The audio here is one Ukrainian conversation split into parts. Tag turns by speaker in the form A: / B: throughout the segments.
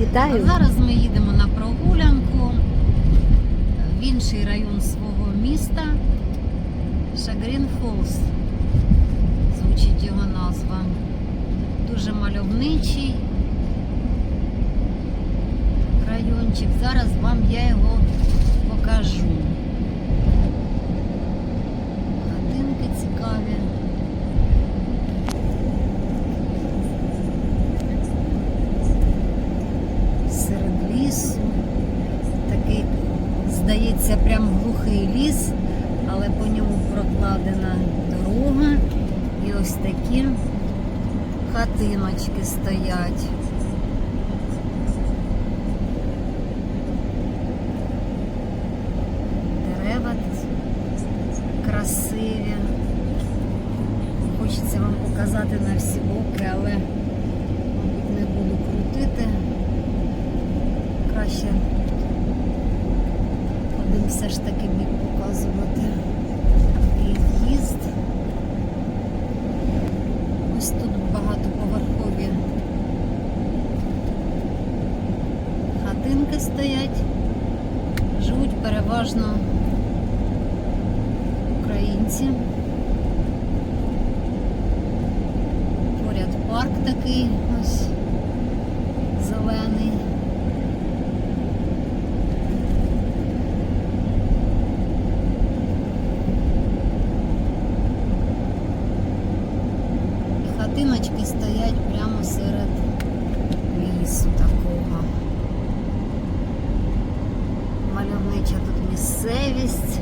A: Вітаю.
B: зараз ми їдемо на прогулянку в інший район свого міста Шагрін Фолс. Звучить його назва. Дуже мальовничий райончик. Зараз вам я його покажу. Хатинки цікаві. серед лісу. Такий, здається, прям глухий ліс, але по ньому прокладена дорога. І ось такі хатиночки стоять. Дерева красиві. Хочеться вам показати на всі боки, але, мабуть, не буду крутити краще все ж таки бік показувати. І в'їзд. Ось тут багатоповерхові хатинки стоять. Живуть переважно українці. Поряд парк такий ось І хатиночки стоять прямо серед лісу такого. Мальовнича тут місцевість.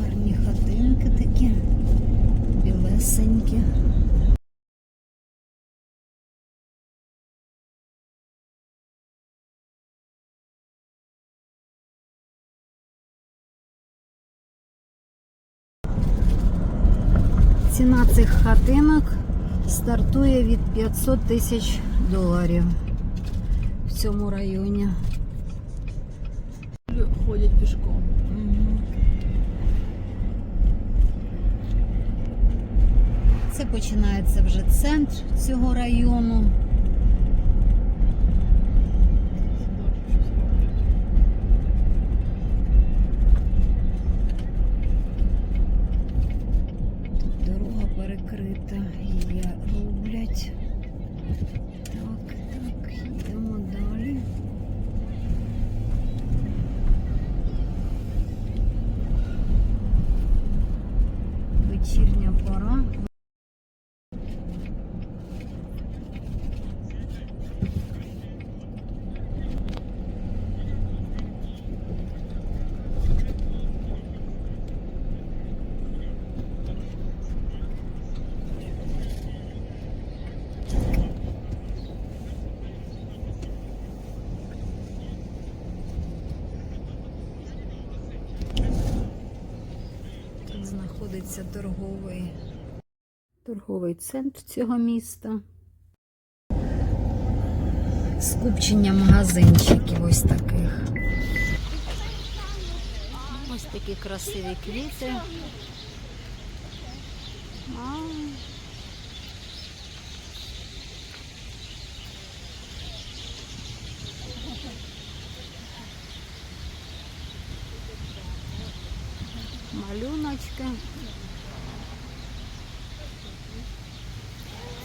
B: Гарні хатинки такі, білесенькі. Ціна цих хатинок стартує від 500 тисяч доларів в цьому районі.
C: ходять пішком.
B: Це починається вже центр цього району. Тут дорога перекрита, її роблять. Так, так, йдемо далі. Вечірня пора. Тут знаходиться торговий, торговий центр цього міста. Скупчення магазинчиків ось таких. Ось такі красиві квіти. А. Малюночки.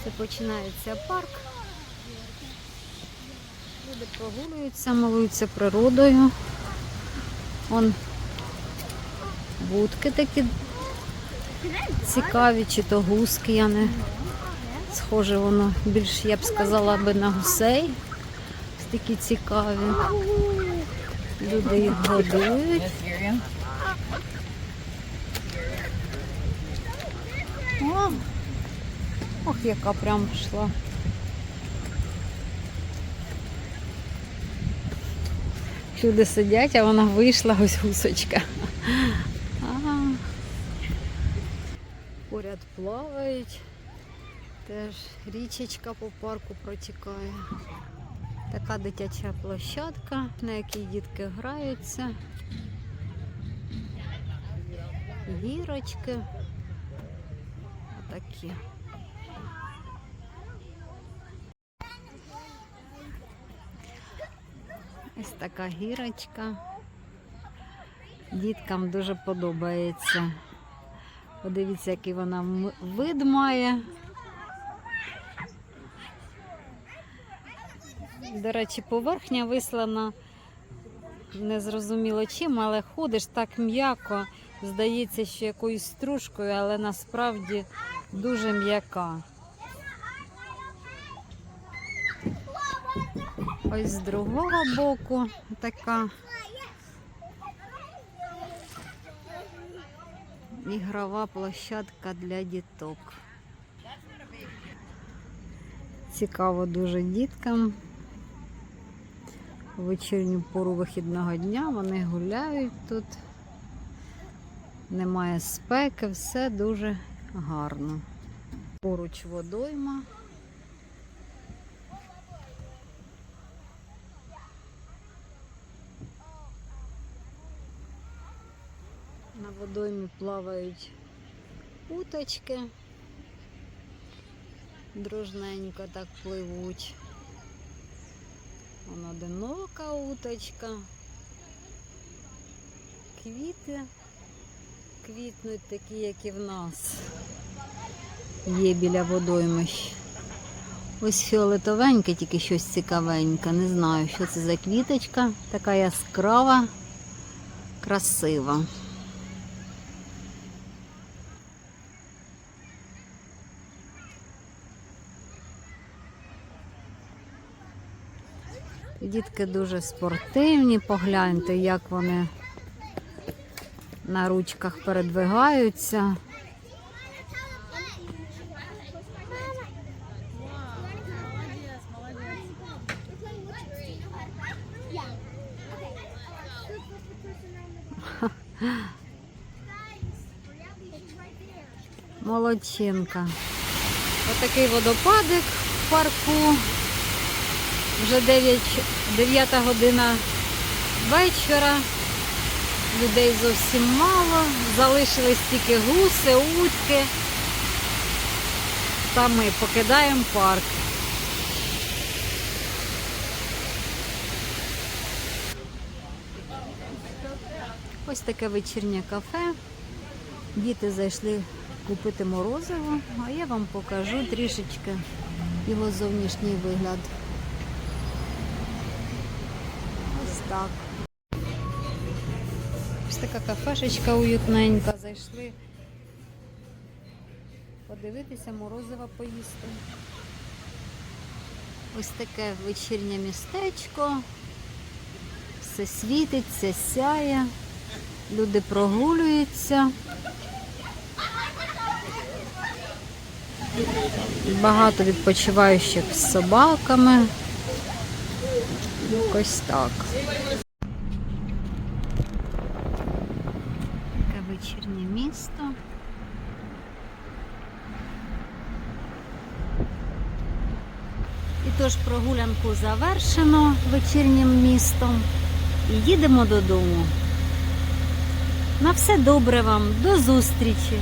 B: Це починається парк. Люди прогулюються, милуються природою. Вон будки такі цікаві, чи то гуски, я не схоже воно більш, я б сказала би на гусей. Такі цікаві. Люди їх годують. Яка прям йшла. Люди сидять, а вона вийшла, ось гусочка. А. Поряд плавають. Теж річечка по парку протікає. Така дитяча площадка, на якій дітки граються. Гірочки. Отакі. Ось така гірочка. Діткам дуже подобається. Подивіться, який вона вид має. До речі, поверхня вислана незрозуміло чим, але ходиш так м'яко. Здається, що якоюсь стружкою, але насправді дуже м'яка. Ось з другого боку така ігрова площадка для діток. Цікаво дуже діткам. У вечірню пору вихідного дня вони гуляють тут. Немає спеки, все дуже гарно. Поруч водойма. На водоймі плавають уточки. Дружненько так пливуть. Вон одинока уточка. Квіти квітнуть такі, як і в нас. Є біля водоймищ. Ось фіолетовеньке, тільки щось цікавеньке. Не знаю, що це за квіточка. Така яскрава, красива. Дітки дуже спортивні, погляньте, як вони на ручках передвигаються. Молодчинка. Отакий водопадик в парку. Вже 9, 9 година вечора. Людей зовсім мало. Залишились тільки гуси, утки. Та ми покидаємо парк. Ось таке вечірнє кафе. Діти зайшли купити морозиво, а я вам покажу трішечки його зовнішній вигляд. Ось так. Ось така кафешечка уютненька. Зайшли подивитися, морозива поїсти. Ось таке вечірнє містечко. Все світить, все сяє. Люди прогулюються. Багато відпочиваючих з собаками. Якось так. Таке вечірнє місто. І тож прогулянку завершено вечірнім містом і їдемо додому. На все добре вам, до зустрічі!